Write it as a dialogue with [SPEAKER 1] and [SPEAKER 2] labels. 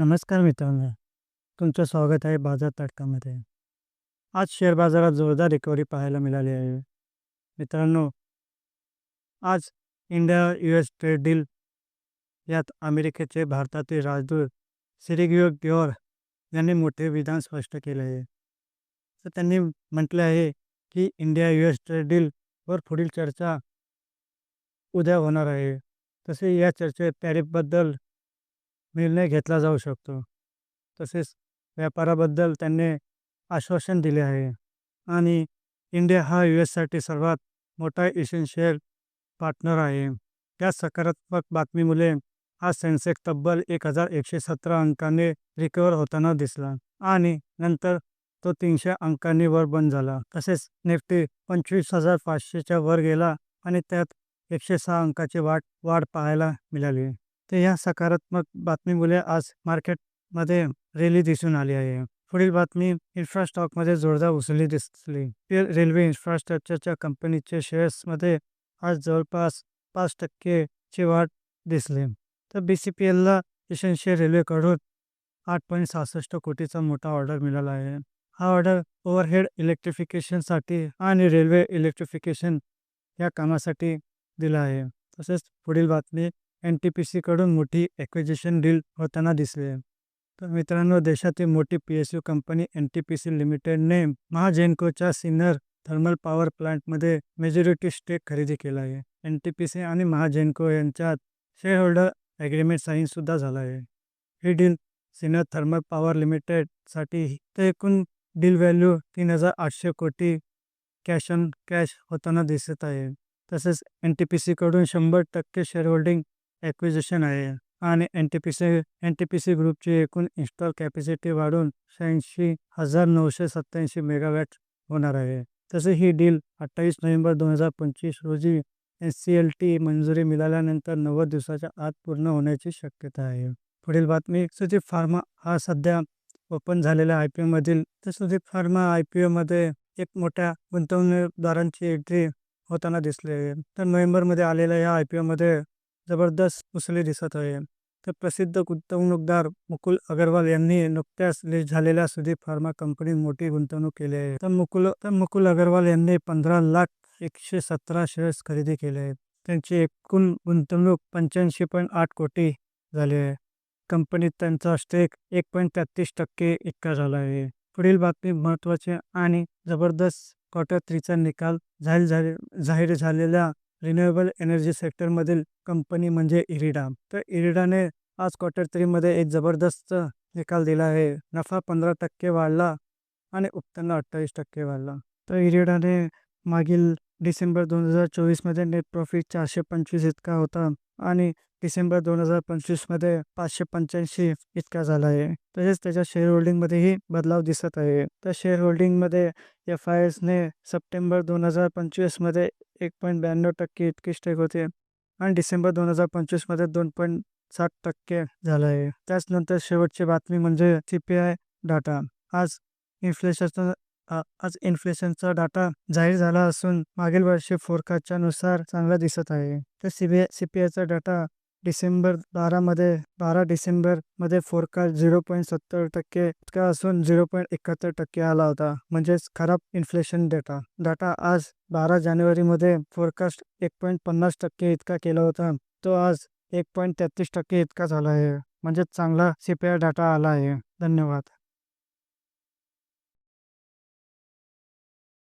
[SPEAKER 1] नमस्कार मित्रांनो तुमचं स्वागत आहे बाजार तडकामध्ये आज शेअर बाजारात जोरदार रिकव्हरी पाहायला मिळाली आहे. मित्रांनो आज India U S trade deal यात अमेरिकेचे भारतातील राजदूत सिरिगिओ ग्योर यांनी मोठे विधान स्पष्ट केले आहे. तर त्यांनी म्हटले आहे की इंडिया यू एस ट्रेड डीलवर पुढील चर्चा उद्या होणार आहे. तसे या चर्चेत टॅरिफबद्दल निर्णय घेतला जाऊ शकतो. तसेच व्यापाराबद्दल त्यांनी आश्वासन दिले आहे. आणि इंडिया हा यू एससाठी सर्वात मोठा इसेन्शियल पार्टनर आहे. त्या सकारात्मक बातमीमुळे हा सेन्सेक्स तब्बल एक हजार एकशे सतरा अंकांनी रिकवर होताना दिसला आणि नंतर तो तीनशे अंकांनी वर बंद झाला. तसेच निफ्टी पंचवीस हजार पाचशेच्या वर गेला आणि त्यात एकशे सहा अंकाची वाट वाढ पाहायला मिळाली. तर या सकारात्मक बातमीमुळे आज मार्केटमध्ये रॅली दिसून आली आहे. पुढील बातमी इन्फ्रास्टॉकमध्ये जोरदार उसळी दिसली. रेल्वे इन्फ्रास्ट्रक्चरच्या कंपनीचे शेअर्समध्ये आज जवळपास पाच टक्केची वाढ दिसली. तर बी सी पी एलला इसेन्शियल रेल्वेकडून आठ पॉईंट सहासष्ट कोटीचा मोठा ऑर्डर मिळाला आहे. हा ऑर्डर ओव्हरहेड इलेक्ट्रिफिकेशनसाठी आणि रेल्वे इलेक्ट्रिफिकेशन या कामासाठी दिला आहे. तसेच पुढील बातमी एन टी पी सीकडून मोठी ॲक्विजिशन डील होताना दिसले. तर मित्रांनो देशातील मोठी P S U company N T P C लिमिटेडने महाजेनकोच्या सिनर थर्मल पॉवर प्लांटमध्ये मेजॉरिटी स्टेक खरेदी केला आहे. एन टी पी सी आणि महाजेनको यांच्यात शेअर होल्डर ॲग्रीमेंट साईनसुद्धा झाला आहे. ही डील सिनर थर्मल पॉवर लिमिटेडसाठी तर एकूण डील व्हॅल्यू तीन हजार आठशे कोटी कॅश ऑन कॅश होताना दिसत आहे. तसेच एन टी पी सीकडून शंभर टक्के शेअर होल्डिंग ॲक्विजिशन आहे आणि N T P C N T P C ग्रुपची एकूण इन्स्टॉल कॅपॅसिटी वाढून शहाऐंशी हजार नऊशे सत्त्याऐंशी मेगावॅट होणार आहे. तसे ही डील अठ्ठावीस नोव्हेंबर दोन हजार पंचवीस रोजी एन सी एल टी मंजुरी मिळाल्यानंतर नव्वद दिवसाच्या आत पूर्ण होण्याची शक्यता आहे. पुढील बातमी सुदीप फार्मा हा सध्या ओपन झालेल्या आय पी ओमधील तर सुदीप फार्मा आय पी ओमध्ये एक मोठ्या गुंतवणूकदारांची एंट्री होताना दिसले आहे. तर नोव्हेंबरमध्ये आलेल्या या आय पी ओमध्ये जबरदस्त उसले दिसत आहे. तर प्रसिद्ध गुंतवणूकदार मुकुल अगरवाल यांनी नुकत्याच लिस्ट झालेल्या सुदीप फार्मा कंपनीत मोठी गुंतवणूक केली आहे. तर मुकुल तर मुकुल अगरवाल यांनी पंधरा लाख एकशे सतरा शेअर्स खरेदी केले आहेत. त्यांची एकूण गुंतवणूक पंच्याऐंशी पॉईंट आठ कोटी झाली आहे. कंपनीत त्यांचा स्टेक एक पॉईंट तेहतीस टक्के इतका झाला आहे. पुढील बातमी महत्त्वाचे आणि जबरदस्त क्वार्टर थ्रीचा निकाल जाहीर झाले जाहीर झालेल्या रिन्युएबल एनर्जी सेक्टरमधील कंपनी म्हणजे इरिडा. तर इरिडाने आज क्वार्टर थ्रीमध्ये एक जबरदस्त निकाल दिला आहे. नफा पंधरा टक्के वाढला आणि उत्पन्न अठ्ठावीस टक्के वाढला. तर इरिडाने मागील डिसेंबर दोन हजार चोवीसमध्ये नेट प्रॉफिट चारशे पंचवीस इतका होता आणि डिसेंबर दोन हजार पंचवीसमध्ये पाचशे पंच्याऐंशी इतका झाला आहे. तसेच त्याच्या शेअर होल्डिंगमध्येही बदलाव दिसत आहे. तर शेअर होल्डिंगमध्ये एफ आय एसने सप्टेंबर दोन हजार पंचवीसमध्ये एक पॉईंट ब्याण्णव टक्के इतकी स्टेक होते. आणि डिसेंबर दोन हजार पंचवीसमध्ये दोन पॉईंट साठ टक्के झालं आहे. त्याचनंतर शेवटची बातमी म्हणजे सी पी आय डाटा आज इन्फ्लेशनचा आज इन्फ्लेशनचा डाटा जाहीर झाला असून मागील वर्षी फोरकास्टच्या नुसार चांगला दिसत आहे. तर C B I C P आयचा डाटा डिसेंबर बारामध्ये बारा डिसेंबरमध्ये फोरकास्ट झिरो पॉईंट सत्तर टक्के इतका असून झिरो पॉईंट एकाहत्तर टक्के आला होता. म्हणजेच खराब इन्फ्लेशन डेटा डाटा आज बारा जानेवारीमध्ये फोरकास्ट एक पॉईंट पन्नास टक्के इतका केला होता. तो आज एक पॉईंट तेहतीस टक्के इतका झाला आहे. म्हणजे चांगला सी पी आय डाटा आला आहे. धन्यवाद.